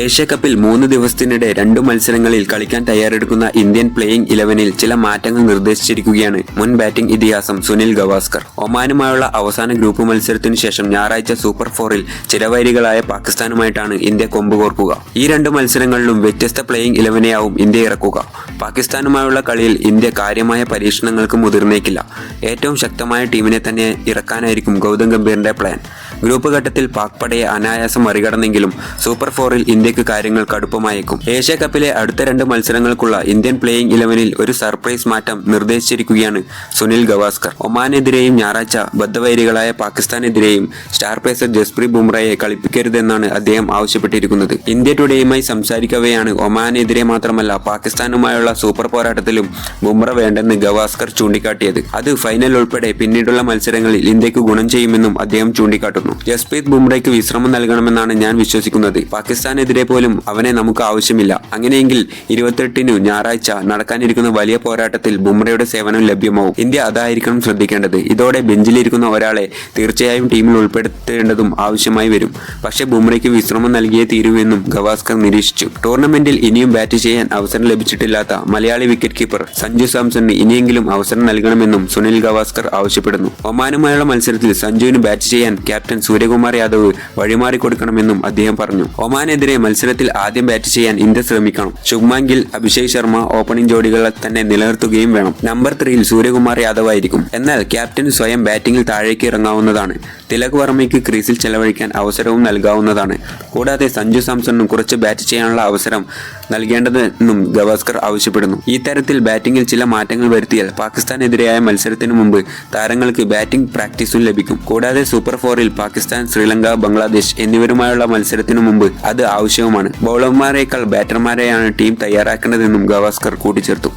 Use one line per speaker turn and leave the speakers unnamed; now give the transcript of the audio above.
Asia കപ്പിൽ മൂന്ന് ദിവസത്തിനിടെ രണ്ടു മത്സരങ്ങളിൽ കളിക്കാൻ തയ്യാറെടുക്കുന്ന ഇന്ത്യൻ പ്ലേയിംഗ് ഇലവനിൽ ചില മാറ്റങ്ങൾ നിർദ്ദേശിച്ചിരിക്കുകയാണ് മുൻ ബാറ്റിംഗ് ഇതിഹാസം സുനിൽ ഗവാസ്കർ. ഒമാനുമായുള്ള അവസാന ഗ്രൂപ്പ് മത്സരത്തിനു ശേഷം ഞായറാഴ്ച സൂപ്പർ ഫോറിൽ ചിരവൈരികളായ പാകിസ്ഥാനുമായിട്ടാണ് ഇന്ത്യ കൊമ്പുകോർക്കുക ഈ രണ്ട് മത്സരങ്ങളിലും വ്യത്യസ്ത പ്ലേയിംഗ് ഇലവനെയാവും ഇന്ത്യ ഇറക്കുക. പാകിസ്ഥാനുമായുള്ള കളിയിൽ ഇന്ത്യ കാര്യമായ പരീക്ഷണങ്ങൾക്ക് മുതിർന്നേക്കില്ല. ഏറ്റവും ശക്തമായ ടീമിനെ തന്നെ ഇറക്കാനായിരിക്കും ഗൗതം ഗംഭീറിന്റെ പ്ലാൻ. ഗ്രൂപ്പ് ഘട്ടത്തിൽ പാക് പടയെ അനായാസം മറികടന്നെങ്കിലും സൂപ്പർ ഫോറിൽ ഇന്ത്യയ്ക്ക് കാര്യങ്ങൾ കടുപ്പമായേക്കും. ഏഷ്യ കപ്പിലെ അടുത്ത രണ്ട് മത്സരങ്ങൾക്കുള്ള ഇന്ത്യൻ പ്ലേയിംഗ് ഇലവനിൽ ഒരു സർപ്രൈസ് മാറ്റം നിർദ്ദേശിച്ചിരിക്കുകയാണ് സുനിൽ ഗവാസ്കർ. ഒമാനെതിരെയും ഞായറാഴ്ച ബദ്ധവൈരികളായ പാകിസ്ഥാനെതിരെയും സ്റ്റാർ പേസർ ജസ്പ്രീത് ബുംറയെ കളിപ്പിക്കരുതെന്നാണ് അദ്ദേഹം ആവശ്യപ്പെട്ടിരിക്കുന്നത്. ഇന്ത്യ ടുഡേയുമായി സംസാരിക്കവെയാണ് ഒമാനെതിരെ മാത്രമല്ല പാകിസ്ഥാനുമായുള്ള സൂപ്പർ പോരാട്ടത്തിലും ബുംറ വേണ്ടെന്ന് ഗവാസ്കർ ചൂണ്ടിക്കാട്ടിയത്. അത് ഫൈനൽ ഉൾപ്പെടെ പിന്നീടുള്ള മത്സരങ്ങളിൽ ഇന്ത്യയ്ക്ക് ഗുണം ചെയ്യുമെന്നും അദ്ദേഹം ചൂണ്ടിക്കാട്ടുന്നു. ജസ്പ്രീത് ബുംറയ്ക്ക് വിശ്രമം നൽകണമെന്നാണ് ഞാൻ വിശ്വസിക്കുന്നത്. പാകിസ്ഥാനെതിരെ പോലും അവനെ നമുക്ക് ആവശ്യമില്ല. അങ്ങനെയെങ്കിൽ ഇരുപത്തെട്ടിനു ഞായറാഴ്ച നടക്കാനിരിക്കുന്ന വലിയ പോരാട്ടത്തിൽ ബുംറയുടെ സേവനം ലഭ്യമാവും ഇന്ത്യ അതായിരിക്കണം ശ്രദ്ധിക്കേണ്ടത്. ഇതോടെ ബെഞ്ചിലിരിക്കുന്ന ഒരാളെ തീർച്ചയായും ടീമിൽ ഉൾപ്പെടുത്തേണ്ടതും ആവശ്യമായി വരും. പക്ഷേ ബുംറയ്ക്ക് വിശ്രമം നൽകിയേ തീരുവെന്നും ഗവാസ്കർ നിരീക്ഷിച്ചു. ടൂർണമെന്റിൽ ഇനിയും ബാറ്റ് ചെയ്യാൻ അവസരം ലഭിച്ചിട്ടില്ലാത്ത മലയാളി വിക്കറ്റ് കീപ്പർ സഞ്ജു സാംസണിന് ഇനിയെങ്കിലും അവസരം നൽകണമെന്നും സുനിൽ ഗവാസ്കർ ആവശ്യപ്പെടുന്നു. ഒമാനുമായുള്ള മത്സരത്തിൽ സഞ്ജുവിന് ബാറ്റ് ചെയ്യാൻ ക്യാപ്റ്റൻ സൂര്യകുമാർ യാദവ് വഴിമാറി കൊടുക്കണമെന്നും അദ്ദേഹം പറഞ്ഞു. ഒമാനെതിരെ മത്സരത്തിൽ ആദ്യം ബാറ്റ് ചെയ്യാൻ ഇന്ത്യ ശ്രമിക്കണം. ശുഭ്മാൻ ഗിൽ അഭിഷേക് ശർമ്മ ഓപ്പണിംഗ് ജോഡികളെ തന്നെ നിലനിർത്തുകയും വേണം. നമ്പർ ത്രീയിൽ സൂര്യകുമാർ യാദവ് ആയിരിക്കും. എന്നാൽ ക്യാപ്റ്റൻ സ്വയം ബാറ്റിംഗിൽ താഴേക്ക് ഇറങ്ങാവുന്നതാണ്. തിലക് വർമ്മയ്ക്ക് ക്രീസിൽ ചെലവഴിക്കാൻ അവസരവും നൽകാവുന്നതാണ്. കൂടാതെ സഞ്ജു സാംസണും കുറച്ച് ബാറ്റ് ചെയ്യാനുള്ള അവസരം നൽകേണ്ടതെന്നും ഗവാസ്കർ ആവശ്യപ്പെടുന്നു. ഈ തരത്തിൽ ബാറ്റിംഗിൽ ചില മാറ്റങ്ങൾ വരുത്തിയാൽ പാകിസ്ഥാനെതിരായ മത്സരത്തിനു മുമ്പ് താരങ്ങൾക്ക് ബാറ്റിംഗ് പ്രാക്ടീസും ലഭിക്കും. കൂടാതെ സൂപ്പർ ഫോറിൽ പാകിസ്ഥാൻ ശ്രീലങ്ക ബംഗ്ലാദേശ് എന്നിവരുമായുള്ള മത്സരത്തിനു മുമ്പ് അത് ആവശ്യവുമാണ്. ബൗളർമാരേക്കാൾ ബാറ്റർമാരെയാണ് ടീം തയ്യാറാക്കേണ്ടതെന്നും ഗവാസ്കർ കൂട്ടിച്ചേർത്തു.